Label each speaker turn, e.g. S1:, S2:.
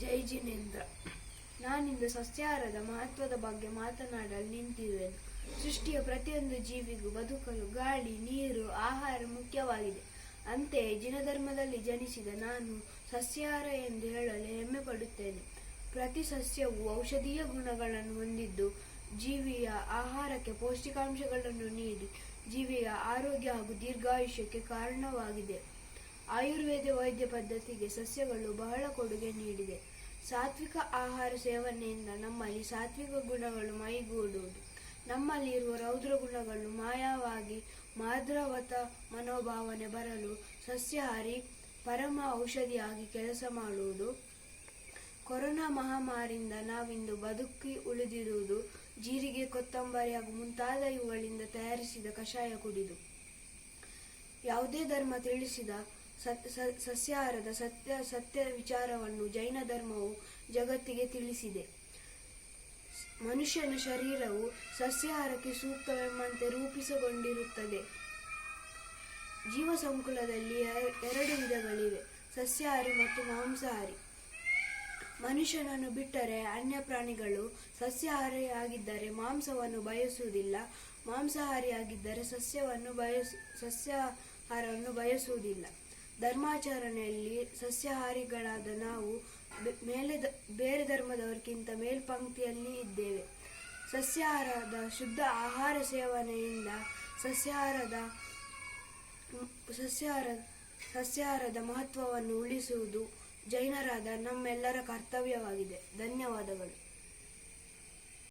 S1: ಜೈ ಜಿನೇಂದ್ರ. ನಾನಿಂದು ಸಸ್ಯಾಹಾರದ ಮಹತ್ವದ ಬಗ್ಗೆ ಮಾತನಾಡಲು ನಿಂತಿದ್ದೇನೆ ಸೃಷ್ಟಿಯ ಪ್ರತಿಯೊಂದು ಜೀವಿಗೂ ಬದುಕಲು ಗಾಳಿ, ನೀರು, ಆಹಾರ ಮುಖ್ಯವಾಗಿದೆ. ಅಂತೆಯೇ ಜಿನಧರ್ಮದಲ್ಲಿ ಜನಿಸಿದ ನಾನು ಸಸ್ಯಾಹಾರ ಎಂದು ಹೇಳಲು ಹೆಮ್ಮೆ ಪಡುತ್ತೇನೆ ಪ್ರತಿ ಸಸ್ಯವು ಔಷಧೀಯ ಗುಣಗಳನ್ನು ಹೊಂದಿದ್ದು, ಜೀವಿಯ ಆಹಾರಕ್ಕೆ ಪೌಷ್ಟಿಕಾಂಶಗಳನ್ನು ನೀಡಿ, ಜೀವಿಯ ಆರೋಗ್ಯ ಹಾಗೂ ದೀರ್ಘಾಯುಷ್ಯಕ್ಕೆ ಕಾರಣವಾಗಿದೆ. ಆಯುರ್ವೇದ ವೈದ್ಯ ಪದ್ಧತಿಗೆ ಸಸ್ಯಗಳು ಬಹಳ ಕೊಡುಗೆ ನೀಡಿದೆ. ಸಾತ್ವಿಕ ಆಹಾರ ಸೇವನೆಯಿಂದ ನಮ್ಮಲ್ಲಿ ಸಾತ್ವಿಕ ಗುಣಗಳು ಮೈಗೂಡುವುದು. ನಮ್ಮಲ್ಲಿ ಇರುವ ರೌದ್ರ ಗುಣಗಳು ಮಾಯವಾಗಿ ಮಾದ್ರವತ ಮನೋಭಾವನೆ ಬರಲು ಸಸ್ಯಾಹಾರಿ ಪರಮ ಔಷಧಿಯಾಗಿ ಕೆಲಸ ಮಾಡುವುದು. ಕೊರೋನಾ ಮಹಾಮಾರಿಯಿಂದ ನಾವಿಂದು ಬದುಕಿ ಉಳಿದಿರುವುದು ಜೀರಿಗೆ, ಕೊತ್ತಂಬರಿ ಹಾಗೂ ಮುಂತಾದ ಇವುಗಳಿಂದ ತಯಾರಿಸಿದ ಕಷಾಯ ಕುಡಿದು. ಯಾವುದೇ ಧರ್ಮ ತಿಳಿಸಿದ ಸಸ್ಯಾಹಾರದ ಸತ್ಯ ಸತ್ಯ ವಿಚಾರವನ್ನು ಜೈನ ಧರ್ಮವು ಜಗತ್ತಿಗೆ ತಿಳಿಸಿದೆ. ಮನುಷ್ಯನ ಶರೀರವು ಸಸ್ಯಾಹಾರಕ್ಕೆ ಸೂಕ್ತವೆಂಬಂತೆ ರೂಪಿಸಿಕೊಂಡಿರುತ್ತದೆ ಜೀವ ಸಂಕುಲದಲ್ಲಿ ಎರ- ಎರಡು ವಿಧಗಳಿವೆ, ಸಸ್ಯಾಹಾರಿ ಮತ್ತು ಮಾಂಸಾಹಾರಿ. ಮನುಷ್ಯನನ್ನು ಬಿಟ್ಟರೆ ಅನ್ಯ ಪ್ರಾಣಿಗಳು ಸಸ್ಯಾಹಾರಿಯಾಗಿದ್ದರೆ ಮಾಂಸವನ್ನು ಬಯಸುವುದಿಲ್ಲ, ಮಾಂಸಾಹಾರಿಯಾಗಿದ್ದರೆ ಸಸ್ಯವನ್ನು ಬಯಸ ಸಸ್ಯಾಹಾರವನ್ನು ಬಯಸುವುದಿಲ್ಲ. ಧರ್ಮಾಚರಣೆಯಲ್ಲಿ ಸಸ್ಯಾಹಾರಿಗಳಾದ ನಾವು ಮೇಲೆ ಬೇರೆ ಧರ್ಮದವರಿಗಿಂತ ಮೇಲ್ಪಂಕ್ತಿಯಲ್ಲಿ ಇದ್ದೇವೆ. ಸಸ್ಯಾಹಾರದ ಶುದ್ಧ ಆಹಾರ ಸೇವನೆಯಿಂದ ಸಸ್ಯಾಹಾರದ ಸಸ್ಯಾಹಾರ, ಸಸ್ಯಾಹಾರದ ಮಹತ್ವವನ್ನು ಉಳಿಸುವುದು ಜೈನರಾದ ನಮ್ಮೆಲ್ಲರ ಕರ್ತವ್ಯವಾಗಿದೆ. ಧನ್ಯವಾದಗಳು.